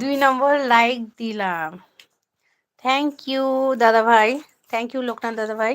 দুই number like দিলাম। Thank you দাদা ভাই থ্যাংক ইউ লোকনাথ দাদা ভাই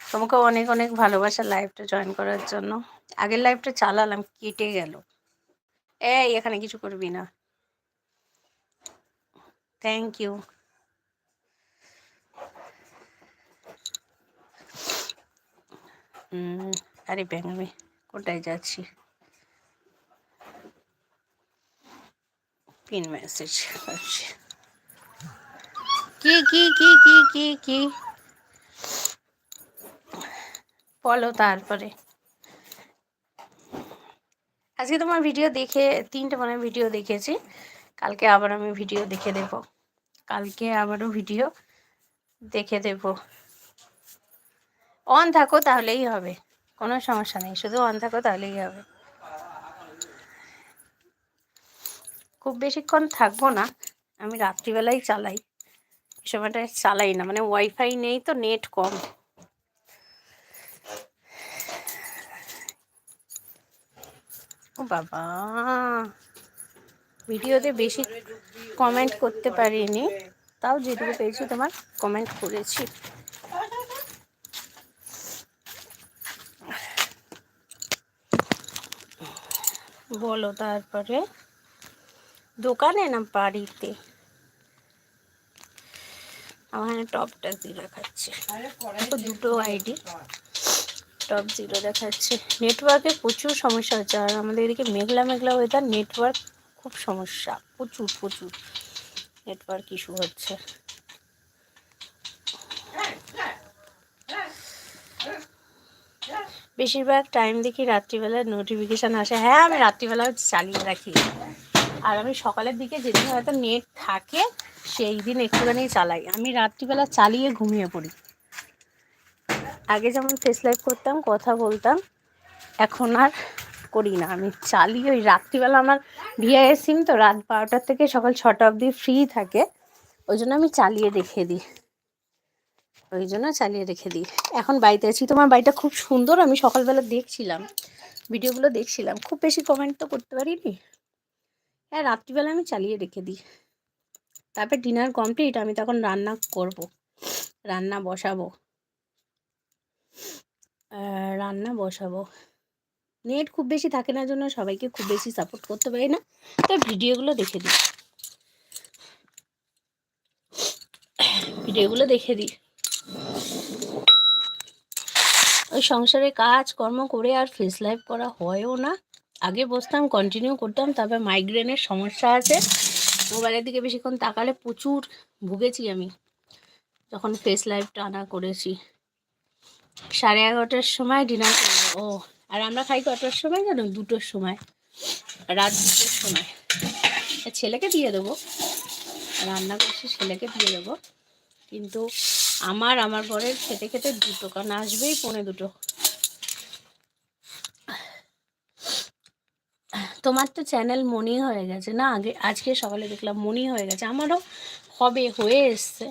তোমাকে অনেক অনেক ভালোবাসা লাইভটা জয়েন করার জন্য। আগের লাইভটা চালালাম, কেটে গেল। এই, এখানে কিছু করবি না। থ্যাংক ইউ আরে ব্যাং আমি কোথায় যাচ্ছি? পিন মেসেজ করছি। কি কি কি কি কি কি? বলো তারপরে। আজকে তোমার ভিডিও দেখে, তিনটে মানে ভিডিও দেখেছি। কালকে আবার আমি ভিডিও দেখে দেব। কালকে আবারও ভিডিও দেখে দেব। অন থাকো তাহলেই হবে। কোনো সমস্যা নেই। শুধু অন থাকো তাহলেই হবে। খুব বেশিক্ষণ থাকব না। আমি রাত্রিবেলাই চালাই। সময়টা চালাই না মানে ওয়াইফাই নেই তো নেট কম। ও বাবা, ভিডিওতে বেশি কমেন্ট করতে পারিনি, তাও যেটুকু পেয়েছি তোমার কমেন্ট করেছি। বলো তারপরে। দোকানে না বাড়িতে? আমার টপটা জিরো দেখাচ্ছে। দুটো আইডি টপ জিরো দেখাচ্ছে। নেটওয়ার্কে প্রচুর সমস্যা হচ্ছে। আর আমাদের এদিকে মেঘলা মেঘলা ওয়েদার নেটওয়ার্ক খুব সমস্যা। প্রচুর প্রচুর নেটওয়ার্ক ইস্যু হচ্ছে। বেশিরভাগ টাইম দেখি রাত্রিবেলা নোটিফিকেশান আসে। হ্যাঁ আমি রাত্রিবেলা চালিয়ে রাখি। আর আমি সকালের দিকে যেদিন হয়তো নেট থাকে, সেই দিন একটুখানি চালাই। আমি রাত্রিবেলা চালিয়ে ঘুমিয়ে পড়ি। আগে যেমন ফেস লাইভ করতাম, কথা বলতাম, এখন আর করি না। আমি চালিয়ে ওই রাত্রিবেলা আমার ভিআইএস সিম তো রাত বারোটার থেকে সকাল ছটা অবধি ফ্রি থাকে। ওই জন্য আমি চালিয়ে রেখে দিই। ওই জন্য চালিয়ে রেখে দিই। এখন বাড়িতে আছি। তোমার বাড়িটা খুব সুন্দর। আমি সকালবেলা দেখছিলাম। ভিডিওগুলো দেখছিলাম। খুব বেশি কমেন্ট তো করতে পারিনি। হ্যাঁ রাত্রিবেলা আমি চালিয়ে রেখে দিই। তারপর ডিনার কমপ্লিট আমি তখন রান্না করব। রান্না বসাবো। রান্না বসাবো। নেট খুব বেশি থাকে না জন্য সবাইকে খুব বেশি সাপোর্ট করতে পারি না। তাই ভিডিওগুলো দেখে দিই। ভিডিওগুলো দেখে দিই। ওই সংসারে কাজ, কর্ম করে আর ফেস লাইভ করা হয়ও না। আগে বসতাম কন্টিনিউ করতাম, তারপর মাইগ্রেনের সমস্যা আছে। মোবাইলের দিকে বেশিক্ষণ তাকালে প্রচুর ভুগেছি আমি। যখন ফেস লাইভ টানা করেছি। সাড়ে এগারোটার সময় ডিনার করব ও, আর আমরা খাই কটার সময় জানো? দুটোর সময়। রাত দুটোর সময়। ছেলেকে দিয়ে দেবো। রান্না করছি, ছেলেকে দিয়ে দেবো। কিন্তু আমার আমার বরের খেতে খেতে দুটো, কারণ আসবেই পৌনে দুটো। তোমার তো চ্যানেল মনি হয়ে গেছে না? আগে, আজকে সকালে দেখলাম মনি হয়ে গেছে। আমারও হবে, হয়ে এসছে।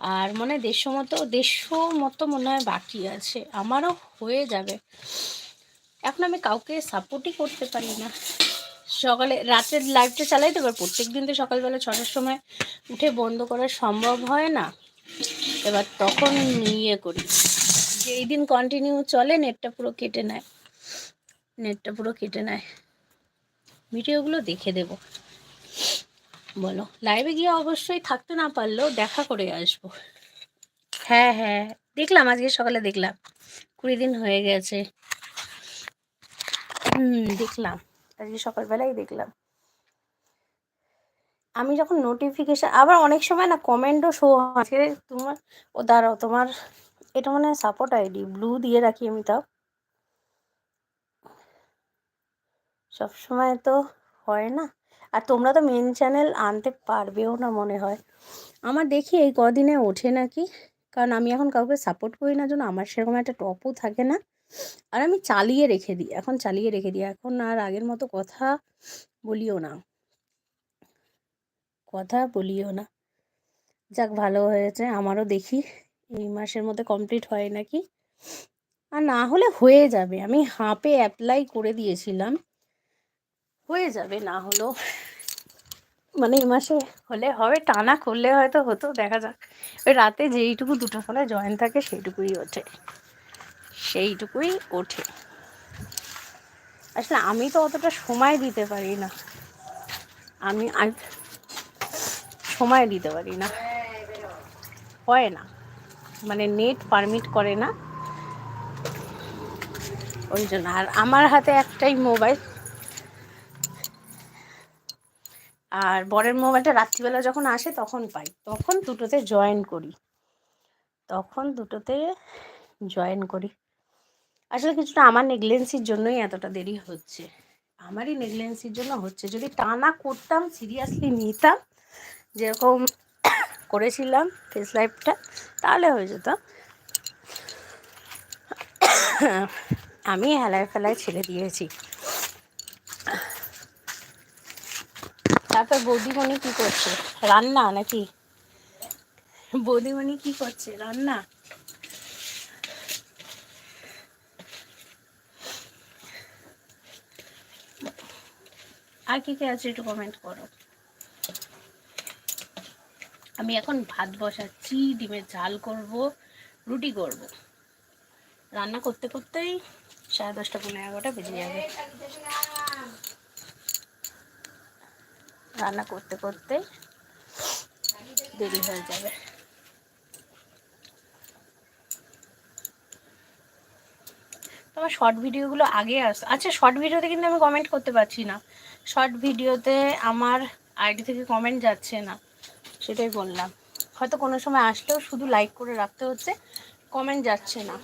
আর মনে হয় দেড়শো মতো দেড়শো মতো মনে হয় বাকি আছে। আমারও হয়ে যাবে। এখন আমি কাউকে সাপোর্টই করতে পারি না। সকালে, রাতের লাইভটা চালাই তো, এবার প্রত্যেক দিন তো সকালবেলা ছটার সময় উঠে বন্ধ করা সম্ভব হয় না। এবার তখন ইয়ে করি। যেই দিন কন্টিনিউ চলে নেটটা পুরো কেটে নেয়। নেটটা পুরো কেটে নেয়। ভিডিওগুলো দেখে দেব। বলো লাইভে গিয়ে অবশ্যই থাকতে না পারলেও দেখা করে আসব। হ্যাঁ হ্যাঁ দেখলাম, আজকে সকালে দেখলাম। কুড়ি দিন হয়ে গেছে। হুম, দেখলাম, আজকে সকালবেলাই দেখলাম। আমি যখন নোটিফিকেশান আবার অনেক সময় না কমেন্টও শো আছে তোমার, ও দাঁড়াও, তোমার, এটা মানে সাপোর্ট আইডি ব্লু দিয়ে রাখি আমি তাও। সব সময় তো হয় না। আর তোমরা তো মেন চ্যানেল আনতে পারবেও না মনে হয়। আমার দেখি এই কদিনে ওঠে নাকি। কারণ আমি এখন কাউকে সাপোর্ট করি না, জন্য আমার সেরকম একটা টপও থাকে না। আর আমি চালিয়ে রেখে দিই, এখন চালিয়ে রেখে দিই। এখন আর আগের মতো কথা বলিও না। কথা বলিও না। যাক, ভালো হয়েছে। আমারও দেখি এই মাসের মধ্যে কমপ্লিট হয় নাকি। আর না হলে হয়ে যাবে। আমি হাঁপে অ্যাপ্লাই করে দিয়েছিলাম। হয়ে যাবে, না হলেও মানে এই মাসে হলে হবে, টানা করলে হয়তো হতো, দেখা যাক। ওই রাতে যেইটুকু দুটো ফোনে জয়েন থাকে, সেইটুকুই ওঠে। সেইটুকুই ওঠে। আসলে আমি তো অতটা সময় দিতে পারি না। আমি আর সময় দিতে পারি না। হয় না। মানে নেট পারমিট করে না। ওই জন্য। আর আমার হাতে একটাই মোবাইল আর বরের মোবাইলটা রাত্রিবেলা যখন আসে তখন পাই। তখন দুটোতে জয়েন করি। তখন দুটোতে জয়েন করি। আসলে কিছুটা আমার নেগলেন্সির জন্যই এতটা দেরি হচ্ছে। আমারই নেগলেন্সির জন্য হচ্ছে। যদি টানা করতাম সিরিয়াসলি নিতাম, যেরকম করেছিলাম ফেস লাইফটা তাহলে হয়ে যেত। আমি হেলায় ফেলায় ছেড়ে দিয়েছি। তারপর বৌদিমণি কি করছে? রান্না নাকি? বৌদিমণি কি করছে? রান্না? আর কি কি আছে একটু কমেন্ট করো। আমি এখন ভাত বসাচ্ছি, ডিমের ঝাল করব, রুটি করব। রান্না করতে করতেই সাড়ে দশটা পনেরো এগারোটা বেজে যাবে। রান্না করতে করতে দেরি হয়ে যাবে। তোমার শর্ট ভিডিওগুলো আগে আস আচ্ছা শর্ট ভিডিওতে কিন্তু আমি কমেন্ট করতে পারছি না। শর্ট ভিডিওতে আমার আইডি থেকে কমেন্ট যাচ্ছে না, সেটাই বললাম। হয়তো কোনো সময় আসলেও শুধু লাইক করে রাখতে হচ্ছে কমেন্ট যাচ্ছে না।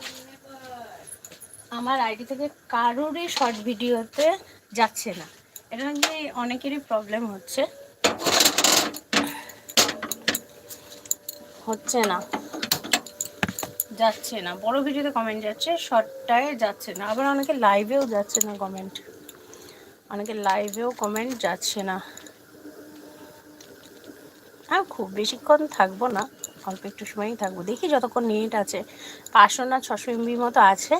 আমার আইডি থেকে কারোরই শর্ট ভিডিওতে যাচ্ছে না। এটা নাকি অনেকেরই প্রবলেম হচ্ছে। হচ্ছে না। যাচ্ছে না। বড় ভিডিওতে কমেন্ট যাচ্ছে শর্টটায় যাচ্ছে না। আবার অনেকে লাইভেও যাচ্ছে না কমেন্ট অনেকে লাইভেও কমেন্ট যাচ্ছে না। হ্যাঁ খুব বেশিক্ষণ থাকব না। অল্প একটু সময়ই থাকব। দেখি যতক্ষণ নেট আছে। পাঁচশো না ছশো এমবি মতো আছে।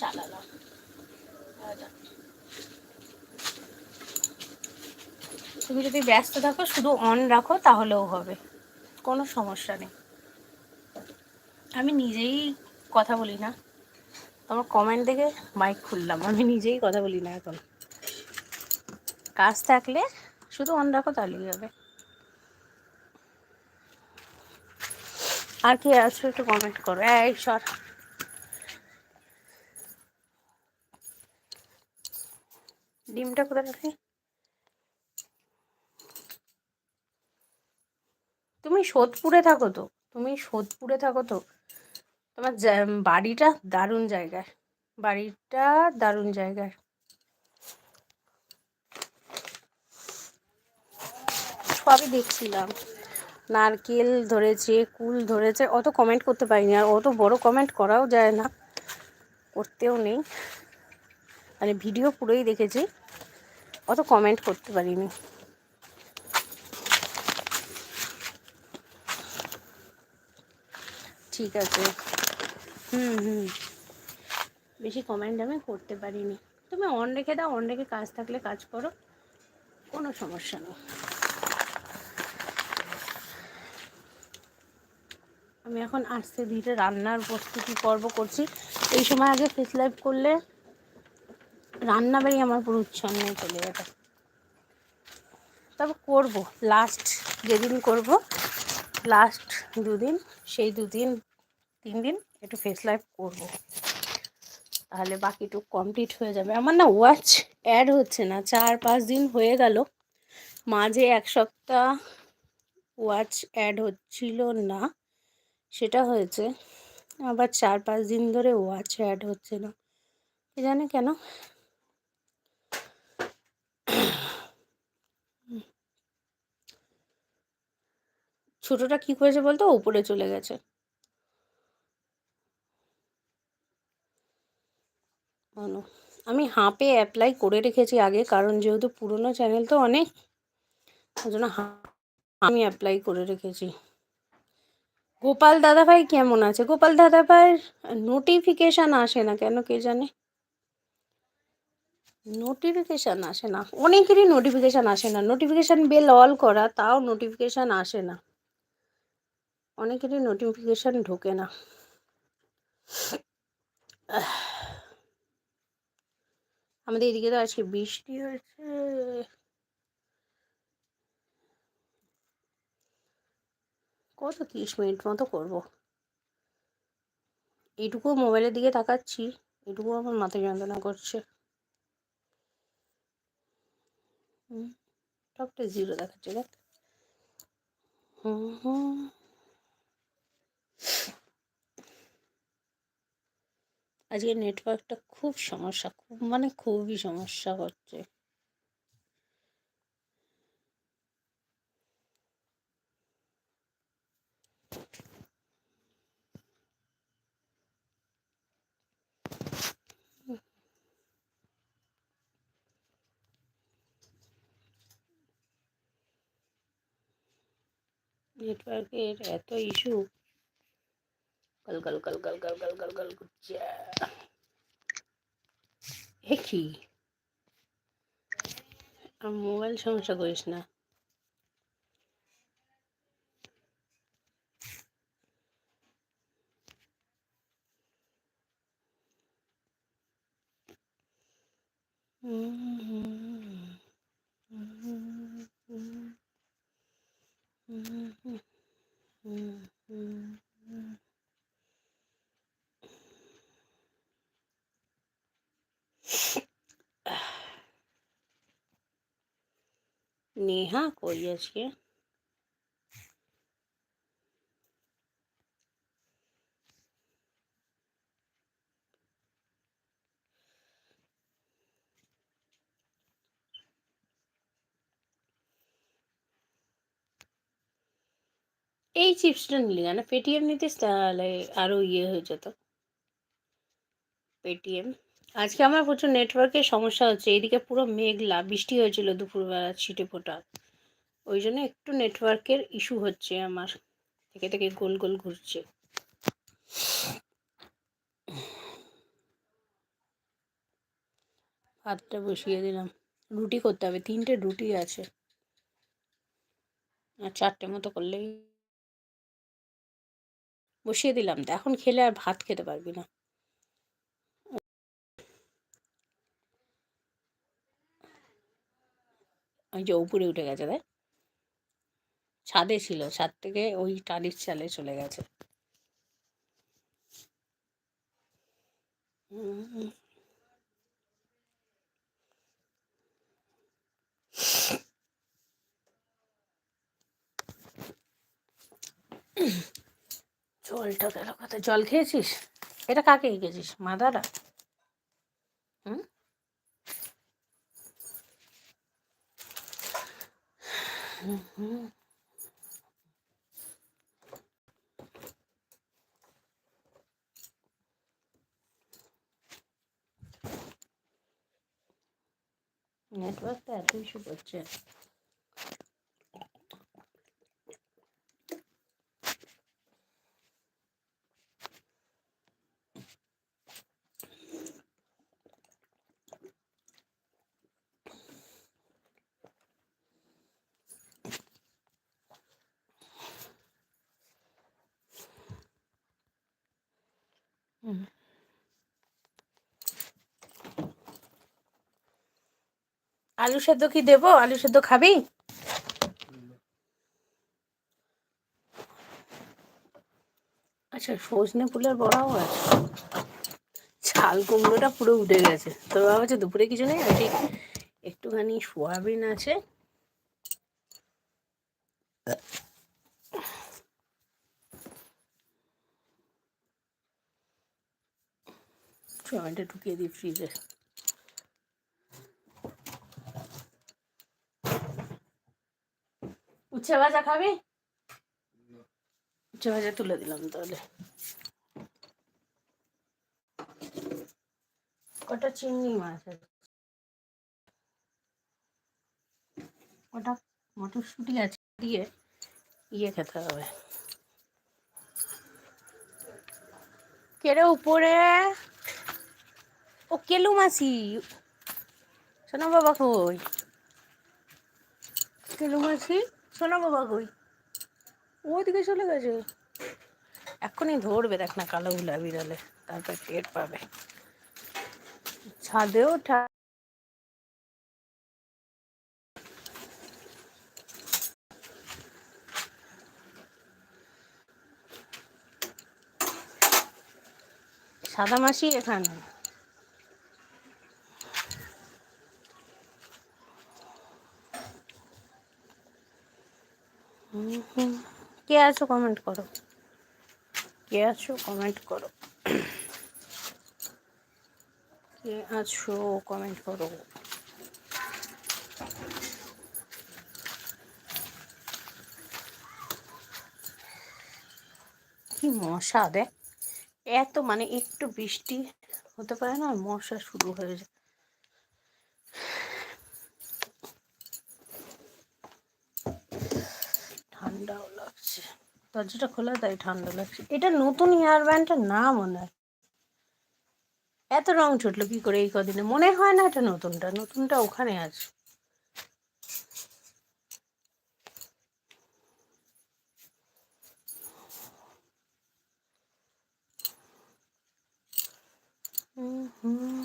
চালালাম। তুমি যদি ব্যস্ত থাকো, শুধু অন রাখো, তাহলেও হবে। কোনো সমস্যা নেই। আমি নিজেই কথা বলি না। তোমার কমেন্ট দেখে মাইক খুললাম। আমি নিজেই কথা বলি না এখন। কাজ থাকলে শুধু অন রাখো, তাহলেই হবে। আর কি আছো একটু কমেন্ট করো? এই, সর। ডিমটা কোথায় রাখি তুমি সোদপুরে থাকো তো, তুমি সোদপুরে থাকো তো, তোমার বাড়িটা দারুণ জায়গায়, বাড়িটা দারুণ জায়গায়। সবই দেখছিলাম, নারকেল ধরেছে, কুল ধরেছে, অত কমেন্ট করতে পারিনি আর অত বড় কমেন্ট করাও যায় না, করতেও নেই মানে ভিডিও পুরোই দেখেছি, অত কমেন্ট করতে পারিনি। ঠিক আছে। হুম হুম। বেশি কমেন্ট আমি করতে পারিনি। তুমি অন রেখে দাও অন রেখে কাজ থাকলে কাজ করো। কোনো সমস্যা নেই। আমি এখন আস্তে ধীরে রান্নার প্রস্তুতি পর্ব করছি। এই সময় আগে ফেস লাইভ করলে রান্না বাড়ি আমার পুরো উচ্ছন্ন চলে যেত তবে করব লাস্ট যেদিন করব লাস্ট দুদিন, সেই দুদিন, তিন দিন একটু ফেস লাইভ করব। তাহলে বাকিটুকু কমপ্লিট হয়ে যাবে। আমার না ওয়াচ অ্যাড হচ্ছে না, চার পাঁচ দিন হয়ে গেল। মাঝে এক সপ্তাহ ওয়াচ অ্যাড হচ্ছিল না, সেটা হয়েছে। আবার চার পাঁচ দিন ধরে ওয়াচ অ্যাড হচ্ছে না। জানে কেন? ছোটোটা কী করেছে বলতো? উপরে চলে গেছে। আমি হাঁপে অ্যাপ্লাই করে রেখেছি আগে, কারণ যেহেতু পুরনো চ্যানেল তো অনেক আমি অ্যাপ্লাই করে রেখেছি। গোপাল দাদাভাই কেমন আছে? গোপাল দাদা দাদাভাইয়ের নোটিফিকেশান আসে না কেন কে জানে? নোটিফিকেশান আসে না। অনেকেরই নোটিফিকেশান আসে না। নোটিফিকেশান বেল অল করা, তাও নোটিফিকেশান আসে না। অনেকেরই নোটিফিকেশান ঢোকে না। আমাদের এদিকে তো আজকে বৃষ্টি হয়েছে। কত তিরিশ মিনিট মতো করব। এইটুকু মোবাইলের দিকে তাকাচ্ছি এটুকু আমার মাথা যন্ত্রণা করছে। টপটা জিরো দেখাচ্ছে, দেখ। হুম হুম। আজকে নেটওয়ার্কটা খুব সমস্যা খুব মানে খুবই সমস্যা হচ্ছে। নেটওয়ার্কের এত ইস্যু গল গল গল গল গল গল গল গল করছে এ কি? আর মোবাইল সমস্যা করিস না। নেহা কই আজকে এই চিপসটা নিলি না পেটিএম নিতিস তাহলে আরও ইয়ে হয়ে যেত পেটিএম আজকে আমার প্রচুর নেটওয়ার্কের সমস্যা হচ্ছে। এইদিকে পুরো মেঘলা, বৃষ্টি হয়েছিল দুপুরবেলা ছিটে ফোটা। ওই জন্য একটু নেটওয়ার্কের ইস্যু হচ্ছে আমার। থেকে থেকে গোল গোল ঘুরছে। ভাতটা বসিয়ে দিলাম। রুটি করতে হবে, তিনটে রুটি আছে। আর চারটে মতো করলেই বসিয়ে দিলাম। তো এখন খেলে আর ভাত খেতে পারবি না। ওই যে উপরে উঠে গেছে, দেখ। ছাদে ছিল, ছাদ থেকে ওই টালির চালে চলে গেছে। জলটা গেল কথা জল খেয়েছিস? এটা কাকে গেছিস মাদারা 是不是？আলু সেদ্ধ কি দেবো? আলু সেদ্ধ খাবি? আচ্ছা সজনে ফুলের বড়াও আছে। চাল কুমড়োটা পুরো উঠে গেছে। তোর বাবা ভাবছে দুপুরে কিছু নেই? ওই একটুখানি সোয়াবিন আছে। সোয়াবিনটা ঢুকিয়ে দিই ফ্রিজে উচ্ছে ভাজা খাবি? উচ্ছে ভাজা তুলে দিলাম তাহলে। ওটা চিংড়ি মাছ ওটা মটরশুঁটি আছে দিয়ে ইয়ে খেতে হবে। কেড়ে উপরে? ও কেলু মাসি। সোনা বাবা কই? কেলু মাছি সোনা বাবা কই ওইদিকে চলে গেছে। এখনই ধরবে দেখ না কালো গুলা বিড়ালে তারপর টের পাবে। ছাদেও ঠা সাদা মাসি এখানে হুম হুম। কে আছো কমেন্ট করো। কে আছো কমেন্ট করো। কে আছো কমেন্ট করো। কি মশা, দেখ। এত মানে একটু বৃষ্টি হতে পারে না, মশা শুরু হয়ে যায়। ঠান্ডাও লাগছে। দরজাটা খোলা, তাই ঠান্ডা লাগছে। এটা নতুন হেয়ার না মনে হয়। এত রং ছুটলো কি করে এই কদিনে? মনে হয় না এটা নতুনটা। নতুনটা ওখানে আছে। হুম হুম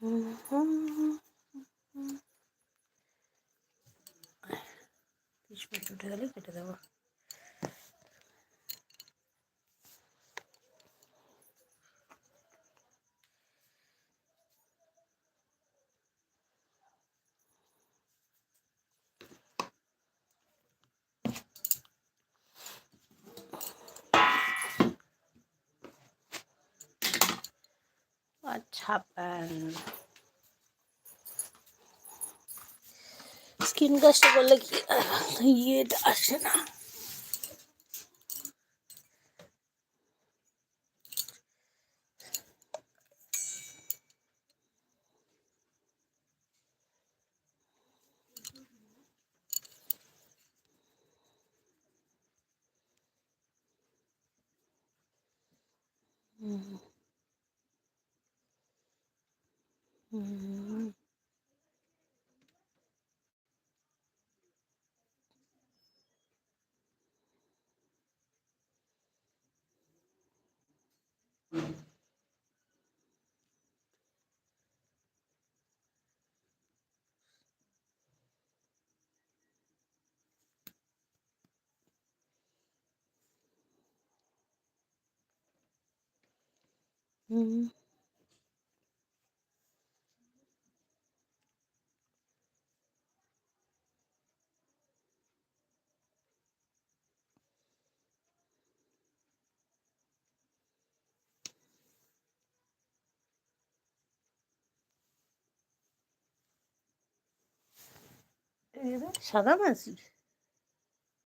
হুম হুম হুম তিরিশ মিনিট উঠে গেলে কেটে দেবো আচ্ছা প্যান স্কিন কাজটা করলে কি ইয়েটা আসে না। হুম। হুম। হুম সাদা মাছি